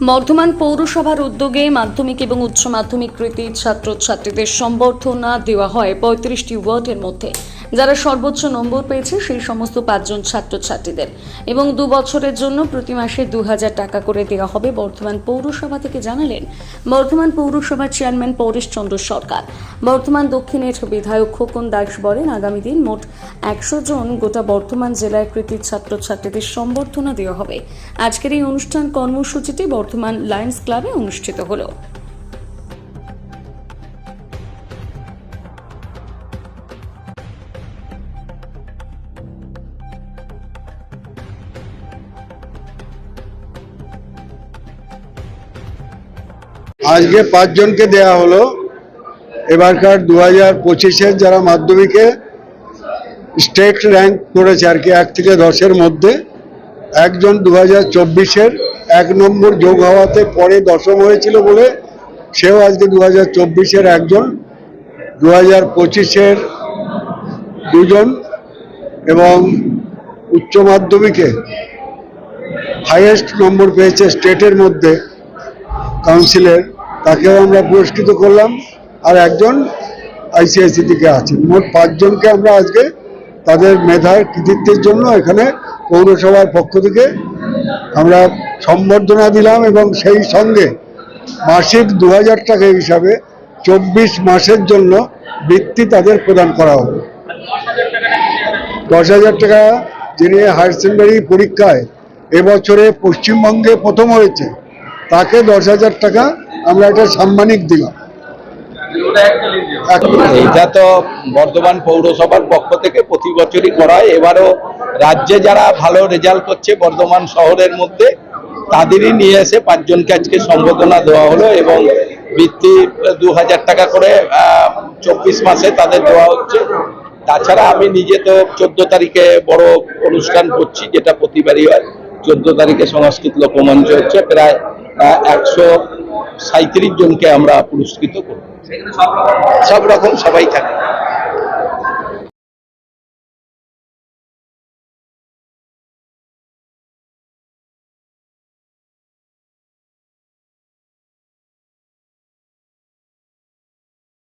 বর্ধমান পৌরসভার উদ্যোগে মাধ্যমিক এবং উচ্চ মাধ্যমিক কৃতির ছাত্রছাত্রীদের সম্বর্ধনা দেওয়া হয় পঁয়ত্রিশটি ওয়ার্ডের মধ্যে। যারা সর্বোচ্চ নম্বর পেয়েছে সেই সমস্ত পাঁচজন ছাত্রছাত্রীদের। এবং দু বছরের জন্য প্রতি মাসে দু হাজার টাকা করে দেওয়া হবে বর্ধমান পৌরসভা থেকে জানালেন বর্ধমান পৌরসভার চেয়ারম্যান পরেশ চন্দ্র সরকার। বর্ধমান দক্ষিণের বিধায়ক খোকন দাস বলেন, আগামী দিন মোট একশো জন গোটা বর্ধমান জেলায় কৃতির ছাত্রছাত্রীদের সম্বর্ধনা দেওয়া হবে। আজকের এই অনুষ্ঠান কর্মসূচিটি বর্ধমান লায়ন্স ক্লাবে অনুষ্ঠিত হলো। আজকে পাঁচজনকে দেয়া হলো। এবারকার দু হাজার পঁচিশের যারা মাধ্যমিকে স্টেট র্যাঙ্ক করেছে আর কি, এক থেকে দশের মধ্যে, একজন দু হাজার চব্বিশের এক নম্বর যোগ হওয়াতে পরে দশম হয়েছিল বলে সেও আজকে দু হাজার চব্বিশের একজন দু হাজার পঁচিশের দুজন এবং উচ্চ মাধ্যমিকে হাইয়েস্ট নম্বর পেয়েছে স্টেটের মধ্যে কাউন্সিলের তাকেও আমরা পুরস্কৃত করলাম আর একজন আইসিআইসি থেকে আছেন। মোট পাঁচজনকে আমরা আজকে তাদের মেধার কৃতিত্বের জন্য এখানে পৌরসভার পক্ষ থেকে আমরা সম্বর্ধনা দিলাম এবং সেই সঙ্গে মাসিক দু হাজার টাকা হিসাবে চব্বিশ মাসের জন্য বৃত্তি তাদের প্রদান করা হবে। দশ হাজার টাকা যিনি হায়ার সেকেন্ডারি পরীক্ষায় এবছরে পশ্চিমবঙ্গে প্রথম হয়েছে, তাকে দশ হাজার টাকা আমরা একটা সাম্মানিক দিলাম। এটা তো বর্ধমান পৌরসভার পক্ষ থেকে প্রতি বছরই করা হয়। এবারও রাজ্যে যারা ভালো রেজাল্ট করছে বর্ধমান শহরের মধ্যে, তাদেরই নিয়ে এসে পাঁচজনকে আজকে সম্বোধনা দেওয়া হলো এবং বৃত্তি দু হাজার টাকা করে চব্বিশ মাসে তাদের দেওয়া হচ্ছে। তাছাড়া আমি নিজে তো চোদ্দ তারিখে বড় অনুষ্ঠান করছি, যেটা প্রতিবারই হয়। চোদ্দ তারিখে সংস্কৃত লোকমঞ্চ হচ্ছে। প্রায় একশো সাঁত্রিশ জনকে আমরা পুরস্কৃত করব। সব রকম সবাই থাকে